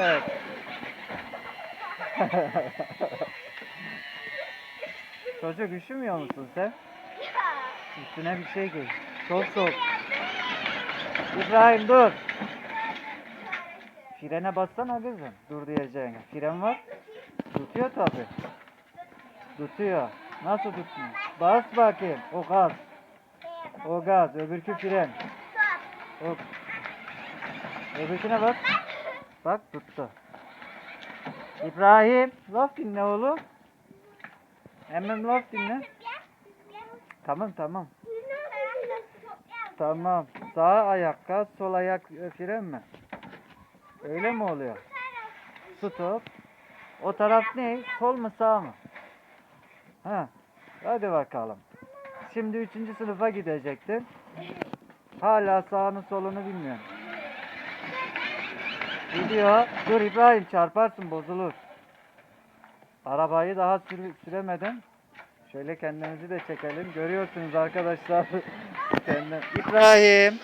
Evet. Çocuk üşümüyor musun sen? Üstüne bir şey giy. Çok soğuk. İbrahim dur. Frene bassana kızım. Dur diyeceğine. Fren var. Tutuyor tabi. Tutuyor. Nasıl tutmuyor? Bas bakayım. O gaz. O gaz. Öbürkü fren. O. Öbürküne bak. Bak tuttu. İbrahim. Laf dinle oğlum. Hemen laf dinle. Tamam tamam. Tamam. Sağ ayak gaz, sol ayak fren mi? Öyle mi oluyor? Stop. O taraf ne? Sol mu sağ mı? Ha. Hadi bakalım. Şimdi üçüncü sınıfa gidecektin. Hala sağını solunu bilmiyorum. Gidiyor. Dur İbrahim çarparsın bozulur. Arabayı daha sür- süremeden şöyle kendimizi de çekelim. Görüyorsunuz arkadaşlar. Kendim. İbrahim.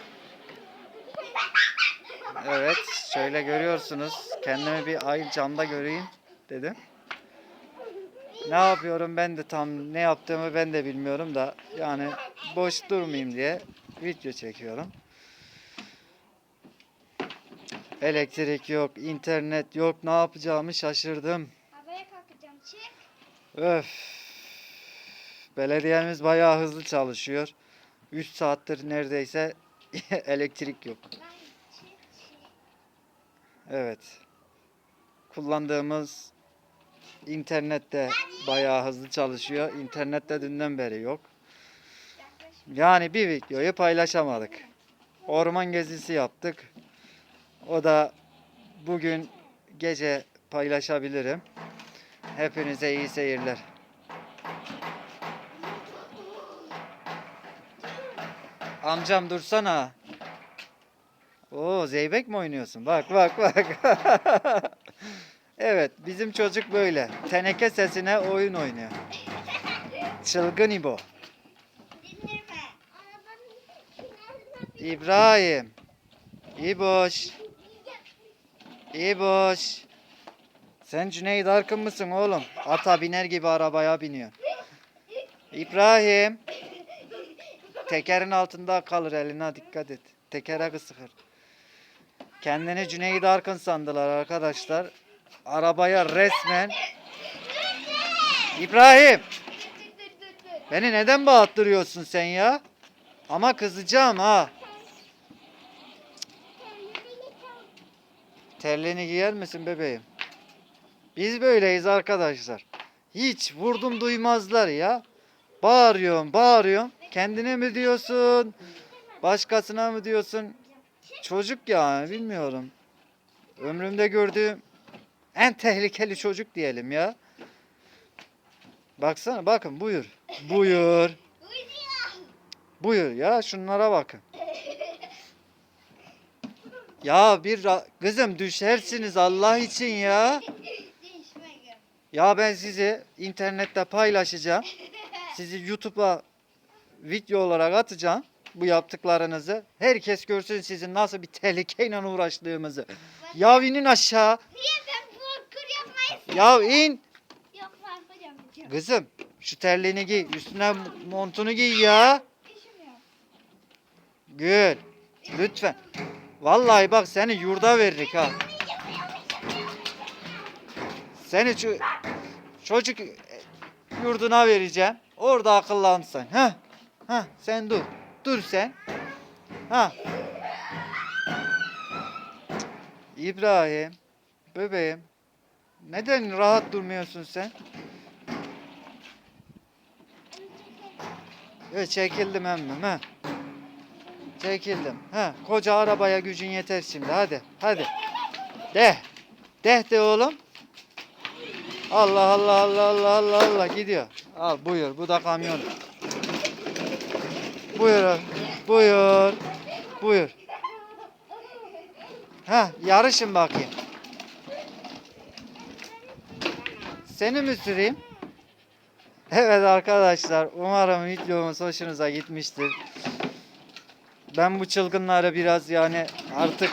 Evet, şöyle görüyorsunuz. Kendimi bir ay camda göreyim dedim. Ne yapıyorum ben de tam ne yaptığımı ben de bilmiyorum da yani boş durmayayım diye video çekiyorum. Elektrik yok, internet yok, ne yapacağımı şaşırdım. Havaya kalkacağım. Çık. Öf. Belediyemiz bayağı hızlı çalışıyor. 3 saattir neredeyse elektrik yok. Evet. Kullandığımız internet de bayağı hızlı çalışıyor. İnternet de dünden beri yok. Yani bir videoyu paylaşamadık. Orman gezisi yaptık. O da bugün gece paylaşabilirim. Hepinize iyi seyirler. Amcam dursana. Oo zeybek mi oynuyorsun? Bak bak bak. evet bizim çocuk böyle. Teneke sesine oyun oynuyor. Çılgın İbo. İbrahim. İboş. İboş. Sen Cüneyt Arkın mısın oğlum? Ata biner gibi arabaya biniyor. İbrahim. Tekerin altında kalır eline dikkat et. Tekere kısıkır. Kendini Cüneyt Arkın sandılar arkadaşlar. Arabaya resmen İbrahim. Beni neden bağıttırıyorsun sen ya? Ama kızacağım ha. Terliğini giyer misin bebeğim? Biz böyleyiz arkadaşlar. Hiç vurdum duymazlar ya. Bağırıyorum, bağırıyorum. Kendine mi diyorsun? Başkasına mı diyorsun? Çocuk ya, bilmiyorum. Ömrümde gördüğüm en tehlikeli çocuk diyelim ya. Baksana, bakın buyur. Buyur. Buyur ya, şunlara bakın. Ya bir kızım düşersiniz Allah için ya. Ya ben sizi internette paylaşacağım. Sizi YouTube'a video olarak atacağım. Bu yaptıklarınızı. Herkes görsün sizin nasıl bir tehlikeyle uğraştığımızı. Ya inin aşağı. Niye ben parkur yapmayı Ya in. Parkur yapacağım. Kızım şu terliğini giy. Üstüne montunu giy ya. Gül. Lütfen. Vallahi bak seni yurda veririk ha. Seni ço- çocuk yurduna vereceğim. Orada akıllan sen. Ha? Ha sen dur. Dur sen. Ha. İbrahim. Bebeğim. Neden rahat durmuyorsun sen? Evet çekildim emmim ha. Çekildim. Ha, koca arabaya gücün yeter şimdi. Hadi, hadi. De. De de oğlum. Allah Allah Allah Allah Allah Allah gidiyor. Al buyur. Bu da kamyon. Buyur. Buyur. Buyur. Ha, yarışın bakayım. Seni mi süreyim? Evet arkadaşlar, umarım videomuz hoşunuza gitmiştir. Ben bu çılgınları biraz yani artık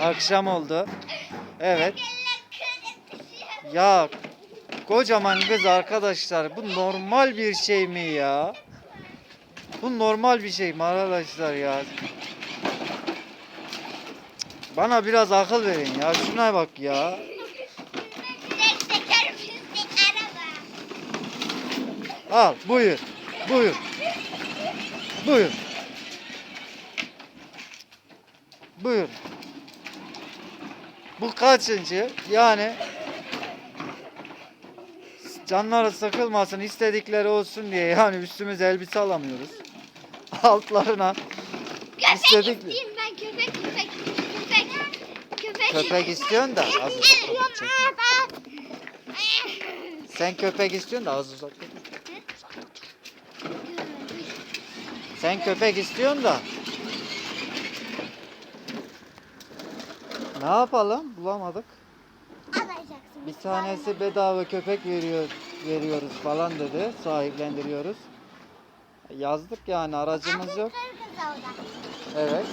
akşam oldu. Evet. Ya kocaman kız arkadaşlar bu normal bir şey mi ya? Bu normal bir şey mi arkadaşlar ya? Bana biraz akıl verin ya. Şuna bak ya. Al buyur. Buyur. Buyur. Buyur. Bu kaçıncı? Yani canları sıkılmasın istedikleri olsun diye yani üstümüze elbise alamıyoruz. Altlarına Köpek İstedik- isteyeyim ben köpek köpek köpek köpek. Köpek istiyorsun da az uzak Sen köpek istiyorsun da az uzak. Sen köpek istiyorsun da. Ne yapalım? Bulamadık. Alacaksın. Bir tanesi bedava köpek veriyor veriyoruz falan dedi. Sahiplendiriyoruz. Yazdık yani aracımız yok. Evet.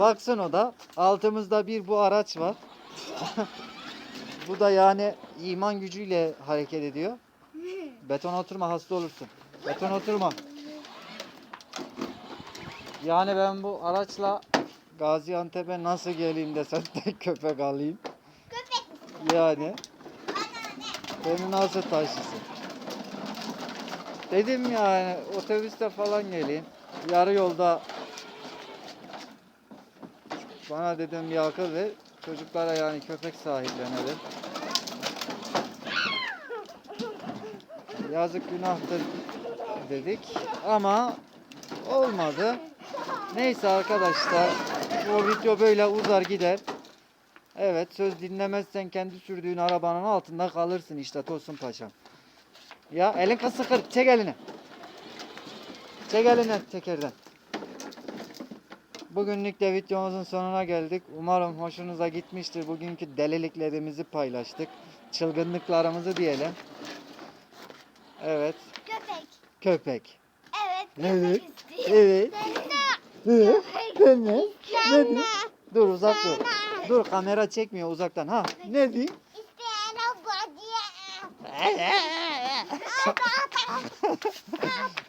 Baksın o da. Altımızda bir bu araç var. bu da yani iman gücüyle hareket ediyor. Beton oturma hasta olursun. Beton oturma. Yani ben bu araçla Gaziantep'e nasıl geleyim de sen tek köpek alayım. Köpek. Yani beni nasıl taşısın? Dedim yani otobüste falan geleyim. Yarı yolda bana dedim bir akıl ver. Çocuklara yani köpek sahiplenelim. Yazık günahtır dedik ama olmadı. Neyse arkadaşlar bu video böyle uzar gider. Evet söz dinlemezsen kendi sürdüğün arabanın altında kalırsın işte Tosun Paşam. Ya elin kısa kır çek elini. Çek elini tekerden. Bugünlük de videomuzun sonuna geldik. Umarım hoşunuza gitmiştir. Bugünkü deliliklerimizi paylaştık. Çılgınlıklarımızı diyelim. Evet. Köpek. Köpek. Evet. Köpek. Evet. De Evet. Ben ne? Ne diyor? Dur uzak dur. Dur kamera çekmiyor uzaktan ha. Ne o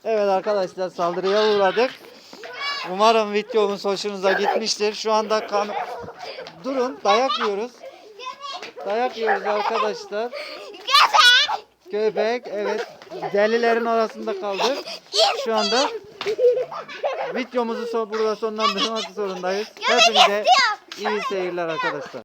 Evet arkadaşlar saldırıya uğradık. Umarım videomuz hoşunuza gitmiştir. Şu anda kam Durun dayak yiyoruz. Dayak yiyoruz arkadaşlar. Köpek. Köpek evet delilerin arasında kaldı. Şu anda videomuzu son, burada sonlandırmak zorundayız. Hepinize iyi seyirler arkadaşlar.